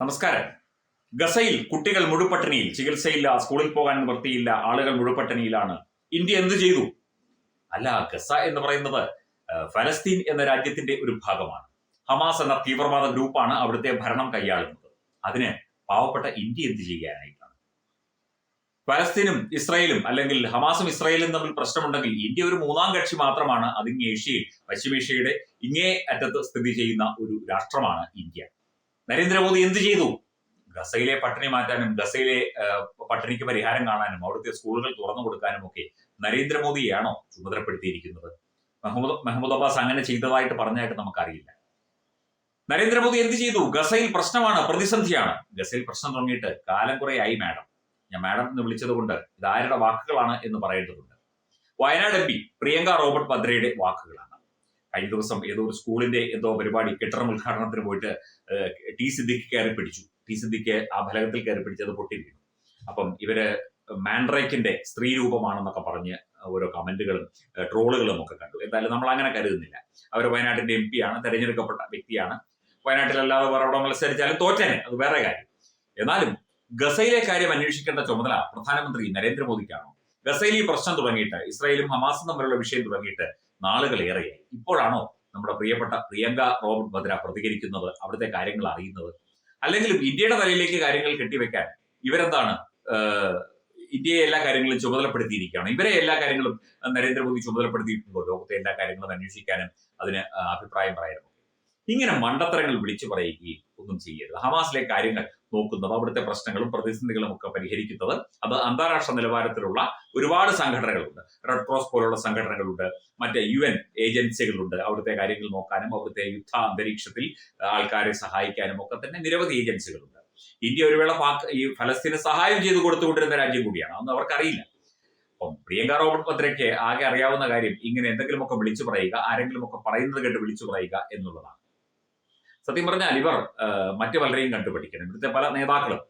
നമസ്കാരം. ഗസയിൽ കുട്ടികൾ മുഴുപട്ടിണിയിൽ ചികിത്സയില്ല സ്കൂളിൽ പോകാൻ നിവൃത്തിയില്ല ആളുകൾ മുഴുപട്ടിണിയിലാണ്. ഇന്ത്യ എന്ത് ചെയ്തു? അല്ല ഗസ എന്ന് പറയുന്നത് ഫലസ്തീൻ എന്ന രാജ്യത്തിന്റെ ഒരു ഭാഗമാണ്. ഹമാസ് എന്ന തീവ്രവാദ ഗ്രൂപ്പാണ് അവിടുത്തെ ഭരണം കൈയാളുന്നത്. അതിന് പാവപ്പെട്ട ഇന്ത്യ എന്ത് ചെയ്യാനായിട്ടാണ്? ഫലസ്തീനും ഇസ്രായേലും അല്ലെങ്കിൽ ഹമാസും ഇസ്രായേലും തമ്മിൽ പ്രശ്നമുണ്ടെങ്കിൽ ഇന്ത്യ ഒരു മൂന്നാം കക്ഷി മാത്രമാണ്. അതിങ്ങ് ഏഷ്യയിൽ പശ്ചിമേഷ്യയുടെ ഇങ്ങേ അറ്റത്ത് സ്ഥിതി ചെയ്യുന്ന ഒരു രാഷ്ട്രമാണ് ഇന്ത്യ. നരേന്ദ്രമോദി എന്ത് ചെയ്തു? ഗസയിലെ പട്ടിണി മാറ്റാനും ഗസയിലെ പട്ടിണിക്ക് പരിഹാരം കാണാനും അവിടുത്തെ സ്കൂളുകൾ തുറന്നു കൊടുക്കാനും ഒക്കെ നരേന്ദ്രമോദിയെയാണോ ചുമതലപ്പെടുത്തിയിരിക്കുന്നത്? മെഹമ്മദ് മെഹമ്മദ് അബ്ബാസ് അങ്ങനെ ചെയ്തതായിട്ട് പറഞ്ഞായിട്ട് നമുക്കറിയില്ല. നരേന്ദ്രമോദി എന്ത് ചെയ്തു? ഗസയിൽ പ്രശ്നമാണ് പ്രതിസന്ധിയാണ്. ഗസയിൽ പ്രശ്നം തുടങ്ങിയിട്ട് കാലം കുറെ ആയി മാഡം. ഞാൻ മാഡം എന്ന് വിളിച്ചത് കൊണ്ട് ഇത് ആരുടെ വാക്കുകളാണ് എന്ന് പറയേണ്ടതുണ്ട്. Wayanad M P Priyanka Robert ഭദ്രയുടെ വാക്കുകളാണ്. കഴിഞ്ഞ ദിവസം ഏതോ ഒരു സ്കൂളിന്റെ എന്തോ പരിപാടി കെട്ടിടം ഉദ്ഘാടനത്തിന് പോയിട്ട് ടി സിദ്ദിഖ് കയറി പിടിച്ചു. ടി സിദ്ദിഖ് ആ ഫലകത്തിൽ കയറി പിടിച്ചത് പൊട്ടി വീണു. അപ്പം ഇവർ മാൻഡ്രേക്കിന്റെ സ്ത്രീ രൂപമാണെന്നൊക്കെ പറഞ്ഞ് ഓരോ കമന്റുകളും ട്രോളുകളും ഒക്കെ കണ്ടു. എന്തായാലും നമ്മൾ അങ്ങനെ കരുതുന്നില്ല. അവർ വയനാട്ടിന്റെ എം പി ആണ് തെരഞ്ഞെടുക്കപ്പെട്ട വ്യക്തിയാണ്. വയനാട്ടിലല്ലാതെ വേറെ അവിടെ മത്സരിച്ചാലും തോറ്റനെ അത് വേറെ കാര്യം. എന്നാലും ഗസയിലെ കാര്യം അന്വേഷിക്കേണ്ട ചുമതല പ്രധാനമന്ത്രി നരേന്ദ്രമോദിക്കാണോ. ഗസയിൽ ഈ പ്രശ്നം തുടങ്ങിയിട്ട് ഇസ്രായേലും ഹമാസും തമ്മിലുള്ള വിഷയം തുടങ്ങിയിട്ട് നാളുകൾ ഏറെയായി ഇപ്പോഴാണോ നമ്മുടെ പ്രിയപ്പെട്ട പ്രിയങ്ക റോബർട്ട് ഭദ്ര പ്രതികരിക്കുന്നത് അവിടുത്തെ കാര്യങ്ങൾ അറിയുന്നത്? അല്ലെങ്കിൽ ഇന്ത്യയുടെ തലയിലേക്ക് കാര്യങ്ങൾ കെട്ടിവെക്കാൻ ഇവരെന്താണ് ഇന്ത്യയെ എല്ലാ കാര്യങ്ങളും ചുമതലപ്പെടുത്തിയിരിക്കുകയാണ്. ഇവരെ എല്ലാ കാര്യങ്ങളും നരേന്ദ്രമോദി ചുമതലപ്പെടുത്തിയിട്ടുണ്ടോ ലോകത്തെ എല്ലാ കാര്യങ്ങളും അന്വേഷിക്കാനും അതിന് അഭിപ്രായം പറയാനും ഇങ്ങനെ മണ്ടത്തരങ്ങൾ വിളിച്ചു പറയുകയും ഒന്നും ചെയ്യരുത്. ഹമാസിലെ കാര്യങ്ങൾ നോക്കുന്നത്. അവിടുത്തെ പ്രശ്നങ്ങളും പ്രതിസന്ധികളും ഒക്കെ പരിഹരിക്കുന്നത്. അത് അന്താരാഷ്ട്ര നിലവാരത്തിലുള്ള ഒരുപാട് സംഘടനകളുണ്ട്. റെഡ് ക്രോസ് പോലുള്ള സംഘടനകളുണ്ട്. മറ്റ് യു എൻ ഏജൻസികളുണ്ട്. അവിടുത്തെ കാര്യങ്ങൾ നോക്കാനും അവിടുത്തെ യുദ്ധ അന്തരീക്ഷത്തിൽ ആൾക്കാരെ സഹായിക്കാനും ഒക്കെ തന്നെ നിരവധി ഏജൻസികളുണ്ട്. ഇന്ത്യ ഒരു വേള ഈ ഫലസ്തീന് സഹായം ചെയ്തു കൊടുത്തുകൊണ്ടിരുന്ന രാജ്യം കൂടിയാണ്. അതൊന്നും അവർക്കറിയില്ല. അപ്പം പ്രിയങ്ക റോബർട്ട് ഭദ്രയ്ക്ക് ആകെ അറിയാവുന്ന കാര്യം ഇങ്ങനെ എന്തെങ്കിലുമൊക്കെ വിളിച്ചു പറയുക ആരെങ്കിലുമൊക്കെ പറയുന്നത് കേട്ട് വിളിച്ചു പറയുക എന്നുള്ളതാണ്. സത്യം പറഞ്ഞാൽ ഇവർ മറ്റു പലരെയും കണ്ടുപഠിക്കണം ഇവിടുത്തെ പല നേതാക്കളും.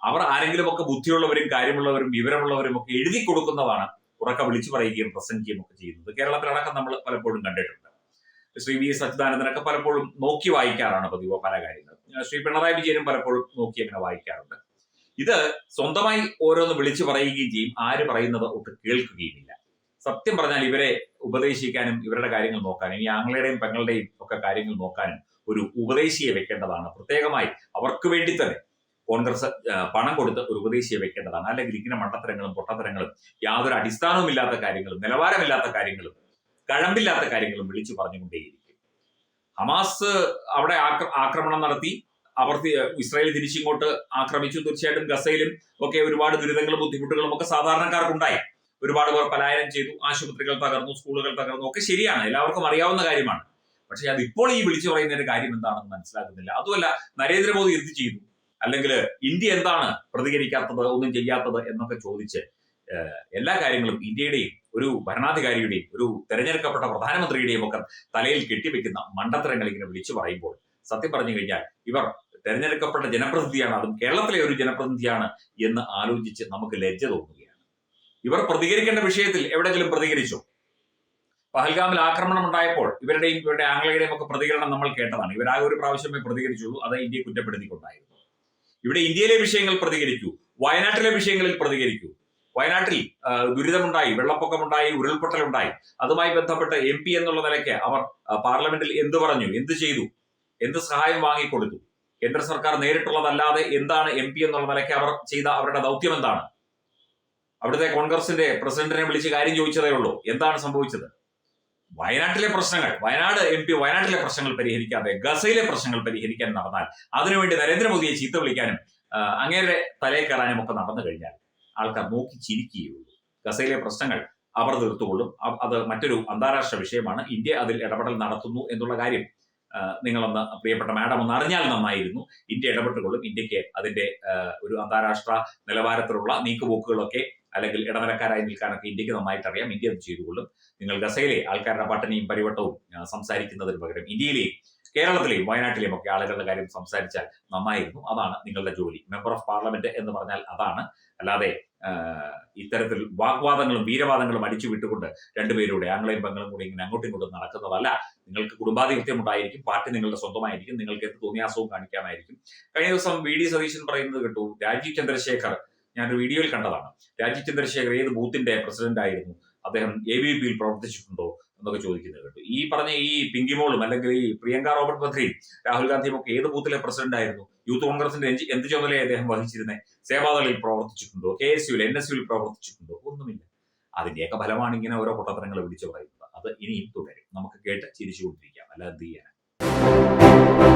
അവർ ആരെങ്കിലും ഒക്കെ ബുദ്ധിയുള്ളവരും കാര്യമുള്ളവരും വിവരമുള്ളവരും ഒക്കെ എഴുതി കൊടുക്കുന്നതാണ് ഉറക്കെ വിളിച്ചു പറയുകയും പ്രസംഗിക്കുകയും ഒക്കെ ചെയ്യുന്നത്. കേരളത്തിലടക്കം നമ്മൾ പലപ്പോഴും കണ്ടിട്ടുണ്ട്. ശ്രീ വി എസ് അച്യുതാനന്ദനൊക്കെ പലപ്പോഴും നോക്കി വായിക്കാറാണ് പതിവ് പല കാര്യങ്ങൾ ശ്രീ പിണറായി വിജയനും പലപ്പോഴും നോക്കി അങ്ങനെ വായിക്കാറുണ്ട്. ഇത് സ്വന്തമായി ഓരോന്ന് വിളിച്ചു പറയുകയും ചെയ്യും. ആര് പറയുന്നത് ഒട്ട് കേൾക്കുകയുമില്ല. സത്യം പറഞ്ഞാൽ ഇവരെ ഉപദേശിക്കാനും ഇവരുടെ കാര്യങ്ങൾ നോക്കാനും ഈ ആംഗ്ലയുടെയും പെങ്ങളുടെയും ഒക്കെ കാര്യങ്ങൾ നോക്കാനും ഒരു ഉപദേശിയെ വെക്കേണ്ടതാണ്. പ്രത്യേകമായി അവർക്ക് വേണ്ടി തന്നെ കോൺഗ്രസ് പണം കൊടുത്ത് ഒരു ഉപദേശിയെ വെക്കേണ്ടതാണ്. അല്ലെങ്കിൽ ഇങ്ങനെ മണ്ടത്തരങ്ങളും പൊട്ടത്തരങ്ങളും യാതൊരു അടിസ്ഥാനവുമില്ലാത്ത കാര്യങ്ങളും നിലവാരമില്ലാത്ത കാര്യങ്ങളും കഴമ്പില്ലാത്ത കാര്യങ്ങളും വിളിച്ചു പറഞ്ഞുകൊണ്ടേയിരിക്കും. ഹമാസ് അവിടെ ആക്രമണം നടത്തി. അവർ ഇസ്രായേൽ തിരിച്ചിങ്ങോട്ട് ആക്രമിച്ചു. തീർച്ചയായിട്ടും ഗസയിലും ഒക്കെ ഒരുപാട് ദുരിതങ്ങളും ബുദ്ധിമുട്ടുകളും ഒക്കെ സാധാരണക്കാർക്കുണ്ടായി. ഒരുപാട് പേർ പലായനം ചെയ്തു. ആശുപത്രികൾ തകർന്നു സ്കൂളുകൾ തകർന്നു. ഒക്കെ ശരിയാണ്. എല്ലാവർക്കും അറിയാവുന്ന കാര്യമാണ്. പക്ഷെ അത് ഇപ്പോൾ ഈ വിളിച്ചു പറയുന്ന ഒരു കാര്യം എന്താണെന്ന് മനസ്സിലാക്കുന്നില്ല. അതുമല്ല നരേന്ദ്രമോദി എന്ത് ചെയ്തു? അല്ലെങ്കിൽ ഇന്ത്യ എന്താണ് പ്രതികരിക്കാത്തത് ഒന്നും ചെയ്യാത്തത് എന്നൊക്കെ ചോദിച്ച് എല്ലാ കാര്യങ്ങളും ഇന്ത്യയുടെയും ഒരു ഭരണാധികാരിയുടെയും ഒരു തെരഞ്ഞെടുക്കപ്പെട്ട പ്രധാനമന്ത്രിയുടെയും ഒക്കെ തലയിൽ കെട്ടിവെക്കുന്ന മണ്ടത്തരങ്ങൾ ഇങ്ങനെ വിളിച്ചു പറയുമ്പോൾ സത്യം പറഞ്ഞു കഴിഞ്ഞാൽ ഇവർ തെരഞ്ഞെടുക്കപ്പെട്ട ജനപ്രതിനിധിയാണ് അതും കേരളത്തിലെ ഒരു ജനപ്രതിനിധിയാണ് എന്ന് ആലോചിച്ച് നമുക്ക് ലജ്ജ തോന്നുകയാണ്. ഇവർ പ്രതികരിക്കേണ്ട വിഷയത്തിൽ എവിടെയെങ്കിലും പ്രതികരിച്ചോ? പഹൽഗാമിൽ ആക്രമണം ഉണ്ടായപ്പോൾ ഇവരുടെയും ഇവരുടെ ആംഗ്ലയുടെയും ഒക്കെ പ്രതികരണം നമ്മൾ കേട്ടതാണ്. ഇവരാകെ ഒരു പ്രാവശ്യമേ പ്രതികരിച്ചുള്ളൂ. അത് ഇന്ത്യയെ കുറ്റപ്പെടുത്തിക്കൊണ്ടായിരുന്നു. ഇവിടെ ഇന്ത്യയിലെ വിഷയങ്ങൾ പ്രതികരിക്കൂ. വയനാട്ടിലെ വിഷയങ്ങളിൽ പ്രതികരിക്കൂ. വയനാട്ടിൽ ദുരിതമുണ്ടായി വെള്ളപ്പൊക്കമുണ്ടായി ഉരുൾപൊട്ടലുണ്ടായി. അതുമായി ബന്ധപ്പെട്ട് എം പി എന്നുള്ള നിലയ്ക്ക് അവർ പാർലമെന്റിൽ എന്ത് പറഞ്ഞു? എന്ത് ചെയ്തു? എന്ത് സഹായം വാങ്ങിക്കൊടുത്തു? കേന്ദ്ര സർക്കാർ നേരിട്ടുള്ളതല്ലാതെ എന്താണ് എം പി എന്നുള്ള നിലയ്ക്ക് അവർ ചെയ്ത അവരുടെ ദൗത്യം എന്താണ്? അവിടുത്തെ കോൺഗ്രസിന്റെ പ്രസിഡന്റിനെ വിളിച്ച് കാര്യം ചോദിച്ചതേ ഉള്ളൂ. എന്താണ് സംഭവിച്ചത്? വയനാട്ടിലെ പ്രശ്നങ്ങൾ വയനാട് എം പി വയനാട്ടിലെ പ്രശ്നങ്ങൾ പരിഹരിക്കാതെ ഗസയിലെ പ്രശ്നങ്ങൾ പരിഹരിക്കാൻ നടന്നാൽ അതിനുവേണ്ടി നരേന്ദ്രമോദിയെ ചീത്ത വിളിക്കാനും അങ്ങേരെ തലയിൽ കയറാനും ഒക്കെ നടന്നു കഴിഞ്ഞാൽ ആൾക്കാർ നോക്കി ചിരിക്കുകയുള്ളൂ. ഗസയിലെ പ്രശ്നങ്ങൾ അവർ തീർത്തുകൊള്ളും. അത് മറ്റൊരു അന്താരാഷ്ട്ര വിഷയമാണ്. ഇന്ത്യ അതിൽ ഇടപെടൽ നടത്തുന്നു എന്നുള്ള കാര്യം നിങ്ങളൊന്ന് പ്രിയപ്പെട്ട മാഡം ഒന്ന് അറിഞ്ഞാൽ നന്നായിരുന്നു. ഇന്ത്യ ഇടപെട്ടുകൊള്ളും. ഇന്ത്യയ്ക്ക് അതിന്റെ ഒരു അന്താരാഷ്ട്ര നിലവാരത്തിലുള്ള നീക്കുപോക്കുകളൊക്കെ അല്ലെങ്കിൽ ഇടനിലക്കാരായി നിൽക്കാനൊക്കെ ഇന്ത്യയ്ക്ക് നന്നായിട്ട് അറിയാം ഇന്ത്യ അത് ചെയ്തുകൊള്ളും. നിങ്ങൾ ഗസയിലെ ആൾക്കാരുടെ പട്ടിണിയും പരിവട്ടവും സംസാരിക്കുന്നതിന് പകരം ഇന്ത്യയിലെയും കേരളത്തിലെയും വയനാട്ടിലെയും ഒക്കെ ആളുകളുടെ കാര്യം സംസാരിച്ചാൽ നന്നായിരുന്നു. അതാണ് നിങ്ങളുടെ ജോലി. മെമ്പർ ഓഫ് പാർലമെന്റ് എന്ന് പറഞ്ഞാൽ അതാണ്. അല്ലാതെ ഇത്തരത്തിൽ വാഗ്വാദങ്ങളും വീരവാദങ്ങളും അടിച്ചു വിട്ടുകൊണ്ട് രണ്ടുപേരുടെ ആംഗ്ലയും പെങ്ങളും കൂടി ഇങ്ങനെ അങ്ങോട്ടും ഇങ്ങോട്ടും നടക്കുന്നതല്ല. നിങ്ങൾക്ക് കുടുംബാധിപത്യം ഉണ്ടായിരിക്കും പാർട്ടി നിങ്ങളുടെ സ്വന്തമായിരിക്കും നിങ്ങൾക്ക് എന്ത് തോന്നിയാസവും കാണിക്കാമായിരിക്കും. കഴിഞ്ഞ ദിവസം വി ഡി സതീശൻ പറയുന്നത് കേട്ടു രാജീവ് ചന്ദ്രശേഖർ ഞാനൊരു വീഡിയോയിൽ കണ്ടതാണ്. രാജീവ് ചന്ദ്രശേഖർ ഏത് ബൂത്തിന്റെ പ്രസിഡന്റ് ആയിരുന്നു അദ്ദേഹം എ ബി പിയിൽ പ്രവർത്തിച്ചിട്ടുണ്ടോ? എന്നൊക്കെ ചോദിക്കുന്നത് കേട്ടു. ഈ പറഞ്ഞ ഈ പിങ്കിമോളും അല്ലെങ്കിൽ ഈ പ്രിയങ്ക റോബർട്ട് ബദ്രയും രാഹുൽ ഗാന്ധിയും ഒക്കെ ഏത് ബൂത്തിലെ പ്രസിഡന്റ് ആയിരുന്നു? യൂത്ത് കോൺഗ്രസിന്റെ എന്ത് ചുമതലയെ അദ്ദേഹം വഹിച്ചിരുന്നത് സേവാദളിൽ പ്രവർത്തിച്ചിട്ടുണ്ടോ? കെ എസ് യുവിൽ എൻ എസ് യുവിൽ പ്രവർത്തിച്ചിട്ടുണ്ടോ? ഒന്നുമില്ല. അതിന്റെയൊക്കെ ഫലമാണ് ഇങ്ങനെ ഓരോ പൊട്ടത്തരങ്ങൾ വിളിച്ചു പറയുന്നത്. അത് ഇനിയും തുടരും. നമുക്ക് കേട്ട് ചിരിച്ചുകൊണ്ടിരിക്കാം. അല്ല എന്ത് ചെയ്യാൻ